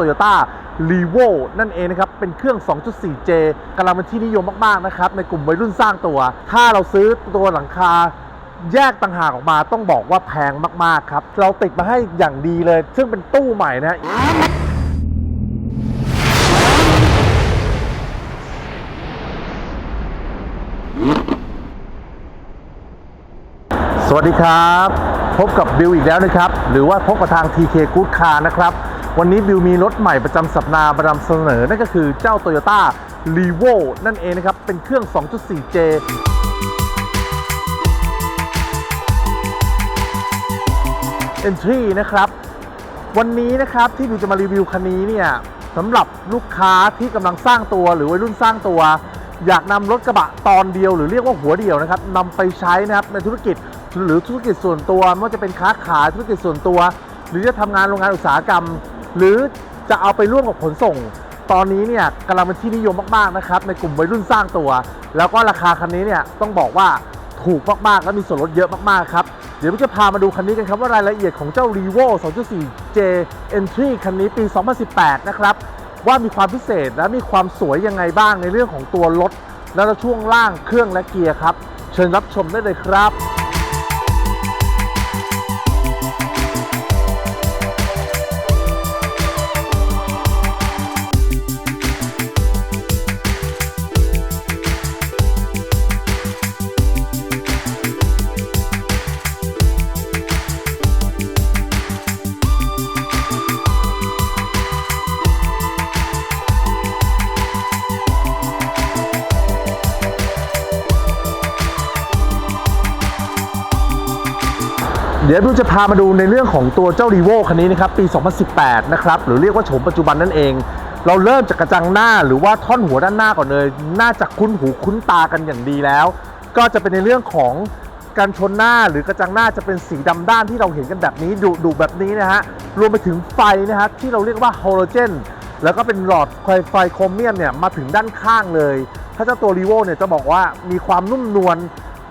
Toyota r e v o นั่นเองนะครับ เป็นเครื่อง 2.4J กำลังเป็นที่นิยมมาก ๆ นะครับ ในกลุ่มวัยรุ่นสร้างตัว ถ้าเราซื้อตัวหลังคาแยกต่างหากออกมาต้องบอกว่าแพงมาก ๆ ครับ เราติดมาให้อย่างดีเลย ซึ่งเป็นตู้ใหม่นะฮะสวัสดีครับ พบกับบิวอีกแล้วนะครับ หรือว่าพบกับทาง TK Good Car นะครับ วันนี้บิวมีรถใหม่ประจำสัปดาห์มานำเสนอ นั่นก็คือเจ้า Toyota r e v o นั่นเองนะครับ เป็นเครื่อง 2.4J Entry นะครับ วันนี้นะครับที่บิวจะมารีวิวคันนี้เนี่ยสำหรับลูกค้าที่กำลังสร้างตัวหรือวัยรุ่นสร้างตัว อยากนำรถกระบะตอนเดียว หรือเรียกว่าหัวเดียวนะครับนำไปใช้นะครับในธุรกิจหรือธุรกิจส่วนตัวไม่ว่าจะเป็นค้าขายธุรกิจส่วนตัว หรือจะทำงานโรงงานอุตสาหกรรม หรือจะเอาไปร่วมกับขนส่ง ตอนนี้เนี่ยกำลังเป็นที่นิยมมากๆนะครับในกลุ่มวัยรุ่นสร้างตัว แล้วก็ราคาคันนี้เนี่ยต้องบอกว่าถูกมากๆ และมีส่วนลดเยอะมากๆครับ เดี๋ยวผมจะพามาดูคันนี้กันครับว่ารายละเอียดของเจ้า r e v o 2.4J Entry คันนี้ปี 2018 นะครับว่ามีความพิเศษและมีความสวยยังไงบ้างในเรื่องของตัวรถและช่วงล่างเครื่องและเกียร์ครับ เชิญรับชมได้เลยครับ เดี๋ยวบิวจะพามาดูในเรื่องของตัวเจ้า r e v o คันนี้นะครับปี 2018 นะครับหรือเรียกว่าโฉมปัจจุบันนั่นเอง เราเริ่มจากกระจังหน้าหรือว่าท่อนหัวด้านหน้าก่อนเลย น่าจะคุ้นหูคุ้นตากันอย่างดีแล้ว ก็จะเป็นในเรื่องของการชนหน้าหรือกระจังหน้าจะเป็นสีดำด้านที่เราเห็นกันแบบนี้ดุดุแบบนี้นะฮะรวมไปถึงไฟนะฮะที่เราเรียกว่าโฮโลเจนแล้วก็เป็นหลอดไฟไฟโครเมียมเนี่ยมาถึงด้านข้างเลย ถ้าเจ้าตัว r e v o เนี่ยจะบอกว่ามีความนุ่มนวล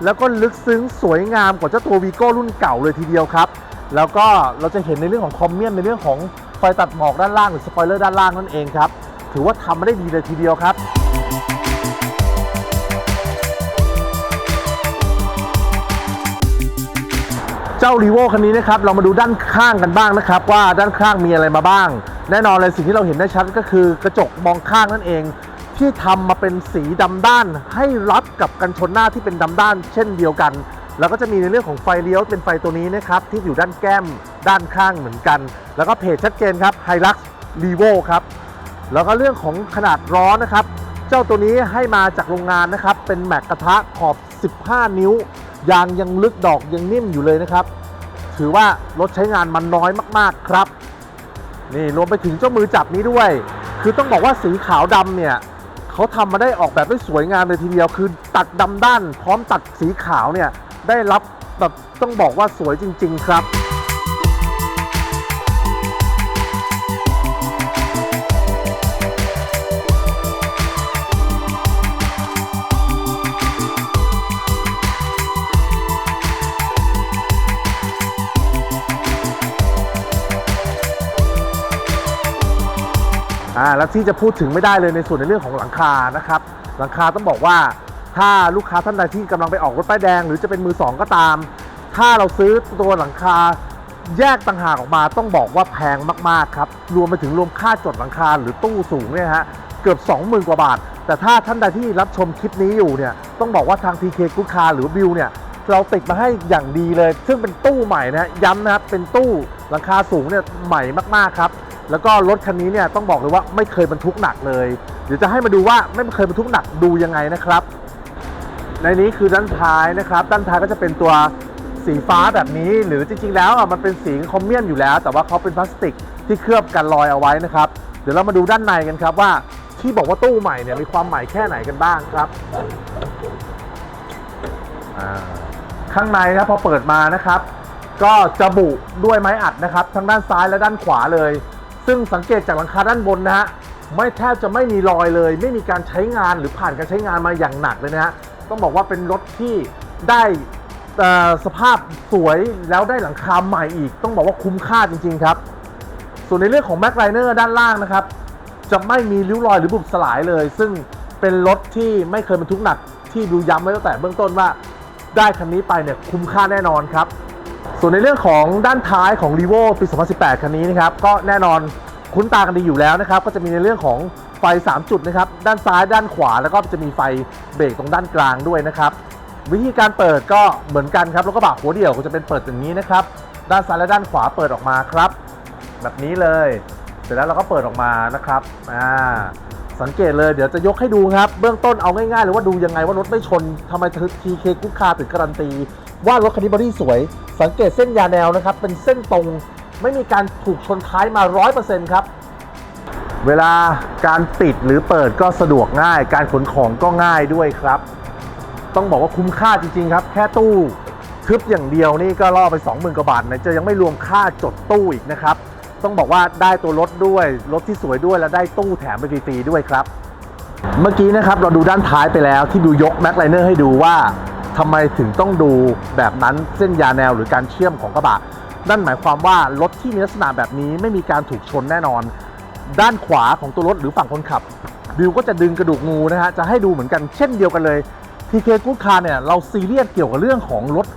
แล้วก็ลึกซึ้งสวยงามกว่าเจ้าตัววีโก้รุ่นเก่าเลยทีเดียวครับ แล้วก็เราจะเห็นในเรื่องของคอมเมียนในเรื่องของไฟตัดหมอกด้านล่างหรือสปอยเลอร์ด้านล่างนั่นเองครับ ถือว่าทำมาได้ดีเลยทีเดียวครับเจ้ารีโวคันนี้นะครับ เรามาดูด้านข้างกันบ้างนะครับ ว่าด้านข้างมีอะไรมาบ้าง แน่นอนเลยสิ่งที่เราเห็นได้ชัดก็คือกระจกมองข้างนั่นเอง ที่ทำมาเป็นสีดำด้าน ให้รับกับกันชนหน้าที่เป็นดำด้าน เช่นเดียวกัน แล้วก็จะมีในเรื่องของไฟเลี้ยวเป็นไฟตัวนี้นะครับที่อยู่ด้านแก้มด้านข้างเหมือนกัน แล้วก็เพจชัดเจนครับ Hilux r e v o ครับแล้วก็เรื่องของขนาดล้อนะครับ เจ้าตัวนี้ให้มาจากโรงงานนะครับ เป็นแม็กกระทะขอบ 15 นิ้วยางยังลึกดอกยังนิ่มอยู่เลยนะครับ ถือว่ารถใช้งานมันน้อยมากๆครับ นี่รวมไปถึงเจ้ามือจับนี้ด้วย คือต้องบอกว่าสีขาวดำเนี่ย เขาทำมาได้ออกแบบได้สวยงามเลยทีเดียว คือตัดดำด้าน พร้อมตัดสีขาวเนี่ยได้รับแบบต้องบอกว่าสวยจริง ๆ ครับ อ่าแล้วที่จะพูดถึงไม่ได้เลยในส่วนในเรื่องของหลังคานะครับหลังคาต้องบอกว่าถ้าลูกค้าท่านใดที่กำลังไปออกรถป้ายแดง หรือจะเป็นมือสองก็ตาม ถ้าเราซื้อตัวหลังคาแยกต่างหากออกมาต้องบอกว่าแพงมากๆครับรวมไปถึงรวมค่าจดหลังคาหรือตู้สูงเนี่ยฮะเกือบ 20,000 กว่าบาท แต่ถ้าท่านใดที่รับชมคลิปนี้อยู่เนี่ยต้องบอกว่าทาง TK Good Car หรือบิวเนี่ยเราติดมาให้อย่างดีเลย ซึ่งเป็นตู้ใหม่นะฮะย้ำนะครับเป็นตู้ หลังคาสูงเนี่ยใหม่มากๆครับ แล้วก็รถคันนี้เนี่ยต้องบอกเลยว่าไม่เคยบรรทุกหนักเลย เดี๋ยวจะให้มาดูว่าไม่เคยบรรทุกหนักดูยังไงนะครับ ในนี้คือด้านท้ายนะครับ ด้านท้ายก็จะเป็นตัวสีฟ้าแบบนี้ หรือจริงๆแล้วอะมันเป็นสีคอมเมียมอยู่แล้ว แต่ว่าเขาเป็นพลาสติกที่เคลือบกันรอยเอาไว้นะครับ เดี๋ยวเรามาดูด้านในกันครับว่าที่บอกว่าตู้ใหม่เนี่ยมีความใหม่แค่ไหนกันบ้างครับข้างในครับพอเปิดมานะครับ ก็จะบุด้วยไม้อัดนะครับทั้งด้านซ้ายและด้านขวาเลย ซึ่งสังเกตจากหลังคาด้านบนนะฮะไม่แทบจะไม่มีรอยเลย ไม่มีการใช้งานหรือผ่านการใช้งานมาอย่างหนักเลยนะฮะต้องบอกว่าเป็นรถที่ได้สภาพสวยแล้วได้หลังคาใหม่อีก ต้องบอกว่าคุ้มค่าจริงๆครับ ส่วนในเรื่องของแม็กไ i เนอร์ด้านล่างนะครับ จะไม่มีริ้วรอยหรือบุบสลายเลย ซึ่งเป็นรถที่ไม่เคยบรรทุกหนักที่ดูย้ำไว้ตั้งแต่เบื้องต้นว่า ได้คันนี้ไปเนี่ยคุ้มค่าแน่นอนครับ ส่วนในเรื่องของด้านท้ายของ r e v o ปี 2018 คันนี้นะครับก็แน่นอนคุ้นตากันดีอยู่แล้วนะครับก็จะมีในเรื่องของไฟ 3 จุดนะครับด้านซ้ายด้านขวาแล้วก็จะมีไฟเบรกตรงด้านกลางด้วยนะครับวิธีการเปิดก็เหมือนกันครับแล้วก็บะหัวเดี่ยวก็จะเป็นเปิดอย่างนี้นะครับด้านซ้ายและด้านขวาเปิดออกมาครับ แบบนี้เลย เสร็จแล้วเราก็เปิดออกมานะครับอ่า สังเกตเลยเดี๋ยวจะยกให้ดูครับ เบื้องต้นเอาง่ายๆเลยว่าดูยังไงว่ารถไม่ชนทำไมทีเคกุ๊กคาถึงการันตี ว่ารถคันนี้บอดี้สวย สังเกตเส้นยาแนวนะครับ เป็นเส้นตรง ไม่มีการถูกชนท้ายมา 100%ครับ เวลาการปิดหรือเปิดก็สะดวกง่าย การขนของก็ง่ายด้วยครับ ต้องบอกว่าคุ้มค่าจริงๆครับ แค่ตู้ทึบอย่างเดียวนี่ก็ล่อไป 20,000กว่าบาทนะจะยังไม่รวมค่าจดตู้อีกนะครับ ต้องบอกว่าได้ตัวรถด้วยรถที่สวยด้วยและได้ตู้แถมไปฟรีๆด้วยครับ เมื่อกี้นะครับเราดูด้านท้ายไปแล้วที่ดูยกแม็กไลเนอร์ให้ดูว่าทำไมถึงต้องดูแบบนั้นเส้นยาแนวหรือการเชื่อมของกระบะนั่นหมายความว่ารถที่มีลักษณะแบบนี้ไม่มีการถูกชนแน่นอน ด้านขวาของตัวรถหรือฝั่งคนขับบิวก็จะดึงกระดูกงูนะฮะจะให้ดูเหมือนกันเช่นเดียวกันเลย TK Good Car เนี่ยเราซีเรียสเกี่ยวกับเรื่องของรถ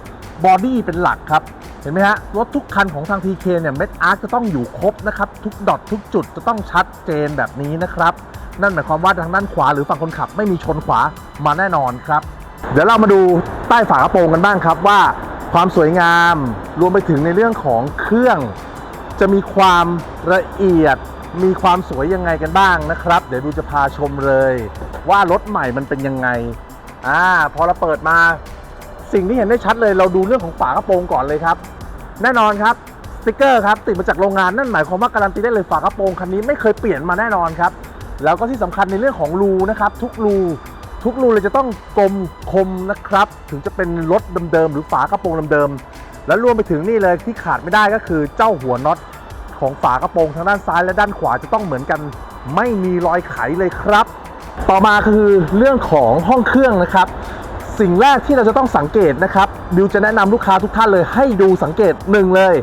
บอดี้เป็นหลักครับ ห็นไหมฮะรถทุกคันของทาง TK เนี่ยเม็ดอาร์ตจะต้องอยู่ครบนะครับ ทุกดอททุกจุดจะต้องชัดเจนแบบนี้นะครับ นั่นหมายความว่าทางด้านขวาหรือฝั่งคนขับไม่มีชนขวามาแน่นอนครับ เดี๋ยวเรามาดูใต้ฝากระโปรงกันบ้างครับว่าความสวยงามรวมไปถึงในเรื่องของเครื่อง จะมีความละเอียด มีความสวยยังไงกันบ้างนะครับ เดี๋ยวดูจะพาชมเลย ว่ารถใหม่มันเป็นยังไงอ่าพอเราเปิดมาสิ่งที่เห็นได้ชัดเลยเราดูเรื่องของฝากระโปรงก่อนเลยครับ แน่นอนครับสติกเกอร์ครับติดมาจากโรงงานนั่นหมายความว่าการันตีได้เลยฝากระโปรงคันนี้ไม่เคยเปลี่ยนมาแน่นอนครับแล้วก็ที่สำคัญในเรื่องของรูนะครับทุกรูทุกรูเลยจะต้องกลมคมนะครับ ถึงจะเป็นรถเดิมๆหรือฝากระโปรงเดิมๆแล้วรวมไปถึงนี่เลยที่ขาดไม่ได้ก็คือเจ้าหัวน็อตของฝากระโปรงทางด้านซ้ายและด้านขวาจะต้องเหมือนกัน ไม่มีรอยไขเลยครับ ต่อมาคือเรื่องของห้องเครื่องนะครับ สิ่งแรกที่เราจะต้องสังเกตนะครับบิวจะแนะนำลูกค้าทุกท่านเลยให้ดูสังเกตหนึ่งเลย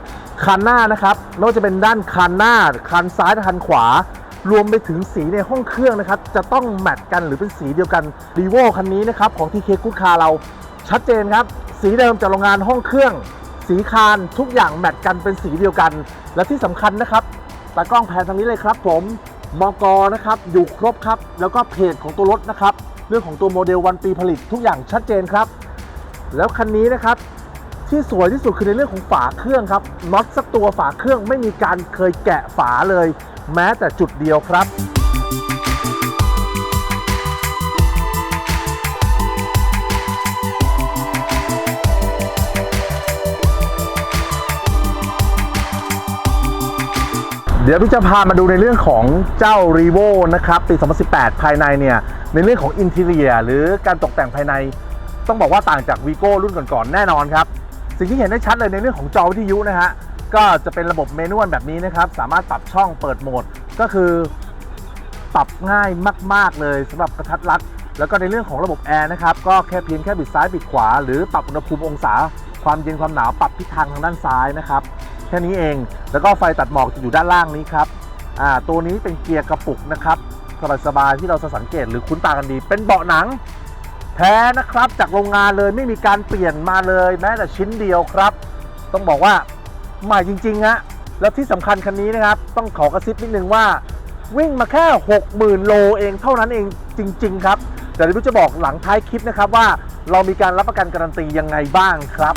คันหน้านะครับไม่ว่าจะเป็นด้านคันหน้าคันซ้ายคันขวา รวมไปถึงสีในห้องเครื่องนะครับ จะต้องแมทกันหรือเป็นสีเดียวกันรีโวคันนี้นะครับของ TK Good Car เราชัดเจนครับ สีเดิมจากโรงงานห้องเครื่อง สีคานทุกอย่างแมทกันเป็นสีเดียวกัน และที่สำคัญนะครับตากล้องแพนทางนี้เลยครับ ผมมกนะครับอยู่ครบครับ แล้วก็เพจของตัวรถนะครับ เรื่องของตัวโมเดลวันปีผลิตทุกอย่างชัดเจนครับ แล้วคันนี้นะครับที่สวยที่สุดคือในเรื่องของฝาเครื่องครับน็อตสักตัวฝาเครื่องไม่มีการเคยแกะฝาเลย แม้แต่จุดเดียวครับ เดี๋ยวพี่จะพามาดูในเรื่องของเจ้า r e v o นะครับปี 2018 ภายในเนี่ย ในเรื่องของอินเท i รียหรือการตกแต่งภายใน ต้องบอกว่าต่างจาก v ีโก้รุ่นก่อนๆแน่นอนครับ สิ่งที่เห็นได้ชัดเลยในเรื่องของจอวิทยุนะฮะ ก็จะเป็นระบบเมนวลแบบนี้นะครับ สามารถปรับช่องเปิดโหมด ก็คือปรับง่ายมาก ๆ เลยสำหรับกระทัดรัด แล้วก็ในเรื่องของระบบแอร์นะครับก็แค่เพียงแค่บิดซ้ายบิดขวา หรือปรับอุณหภูมิองศา ความเย็นความหนาวปรับทิศทางทางด้านซ้ายนะครับ ค่นี้เอง แล้วก็ไฟตัดหมอกจะอยู่ด้านล่างนี้ครับอ่าตัวนี้เป็นเกียร์กระปุกนะครับสบายๆที่เราจะสังเกตหรือคุ้นตากันดี เป็นเบาะหนัง แท้นะครับจากโรงงานเลยไม่มีการเปลี่ยนมาเลย แม้แต่ชิ้นเดียวครับ ต้องบอกว่าใหม่จริงๆฮะแล้วที่สำคัญคันนี้นะครับ ต้องขอกระซิบนิดนึงว่า วิ่งมาแค่ 60,000 โลเองเท่านั้นเองจริง ๆ ครับแต่เดี๋ยวจะบอกหลังท้ายคลิปนะครับว่าเรามีการรับประกันการันตียังไงบ้างครับ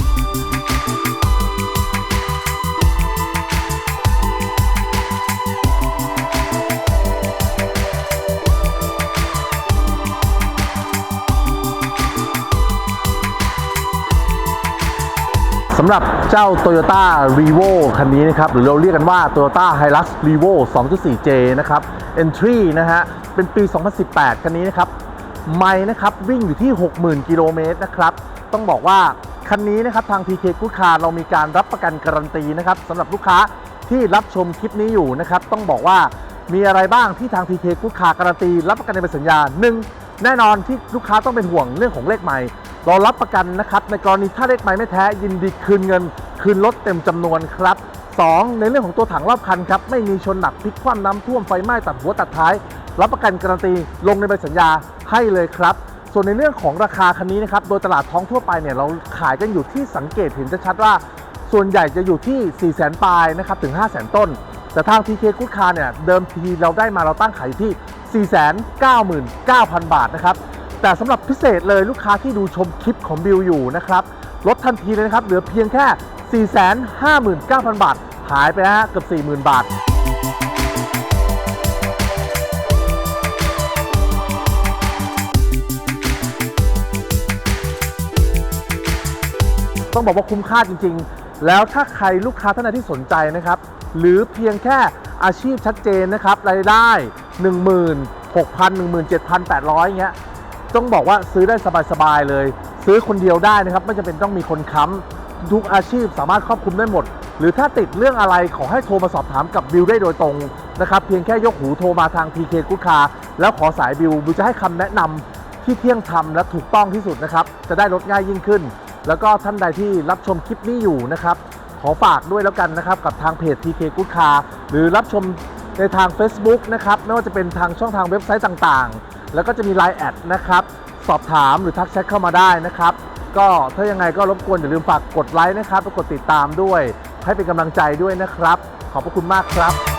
สำหรับเจ้า Toyota r e v o คันนี้นะครับ หรือเราเรียกกันว่า Toyota Hilux r e v o 2.4J นะครับ Entry นะฮะ เป็นปี 2018 คันนี้นะครับ ไมล์นะครับ วิ่งอยู่ที่ 60,000 กิโลเมตรนะครับ ต้องบอกว่า คันนี้นะครับ ทาง PK Good Car เรามีการรับประกันการันตีนะครับสำหรับลูกค้าที่รับชมคลิปนี้อยู่นะครับ ต้องบอกว่ามีอะไรบ้างที่ทาง PK Good Car การันตี รับประกันในใบสัญญา 1. แน่นอนที่ลูกค้าต้องเป็นห่วงเรื่องของเลขไมล์ เรารับประกันนะครับ ในกรณีถ้าเลขไมล์ไม่แท้ยินดีคืนเงิน คืนรถเต็มจำนวนครับ 2 ในเรื่องของตัวถังรอบคันครับ ไม่มีชนหนักพลิกคว่ำน้ำท่วมไฟไหม้ตัดหัวตัดท้าย รับประกันการันตีลงในใบสัญญาให้เลยครับ ส่วนในเรื่องของราคาคันนี้นะครับโดยตลาดท้องทั่วไปเนี่ยเราขายกันอยู่ที่สังเกตเห็นชัดว่า ส่วนใหญ่จะอยู่ที่4 0 0 0 0 0ปลายนะครับถึง 5 0 0 0 0 0 ต้น แต่ทาง TK Good Car เนี่ยเดิมทีเราได้มาเราตั้งขายที่ 499,000 บาทนะครับ แต่สำหรับพิเศษเลยลูกค้าที่ดูชมคลิปของบิวอยู่นะครับลดทันทีเลยนะครับ เหลือเพียงแค่ 459,000 บาท หายไปนะฮะเกือบ 40,000 บาทต้องบอกว่าคุ้มค่าจริง ๆ แล้วถ้าใครลูกค้าท่านใดที่สนใจนะครับ หรือเพียงแค่อาชีพชัดเจนนะครับ รายได้ 16,000 17,800เงี้ย ต้องบอกว่าซื้อได้สบายๆเลย ซื้อคนเดียวได้นะครับ ไม่จำเป็นต้องมีคนค้ำทุกอาชีพสามารถครอบคลุมได้หมด หรือถ้าติดเรื่องอะไรขอให้โทรมาสอบถามกับบิวได้โดยตรงนะครับเพียงแค่ยกหูโทรมาทาง TK กุ o คาแล้วขอสายบิวบิวจะให้คำแนะนำที่เที่ยงธรรมและถูกต้องที่สุดนะครับจะได้ลดง่ายยิ่งขึ้น แล้วก็ท่านใดที่รับชมคลิปนี้อยู่นะครับขอฝากด้วยแล้วกันนะครับกับทางเพจ TK Good Car หรือรับชมในทาง Facebook นะครับไม่ว่าจะเป็นทางช่องทางเว็บไซต์ต่างๆ แล้วก็จะมี Line แอดนะครับ สอบถามหรือทักแชทเข้ามาได้นะครับ ก็ถ้ายังไงก็รบกวนอย่าลืมฝากกดไลค์นะครับและกดติดตามด้วย ให้เป็นกำลังใจด้วยนะครับ ขอบพระคุณมากครับ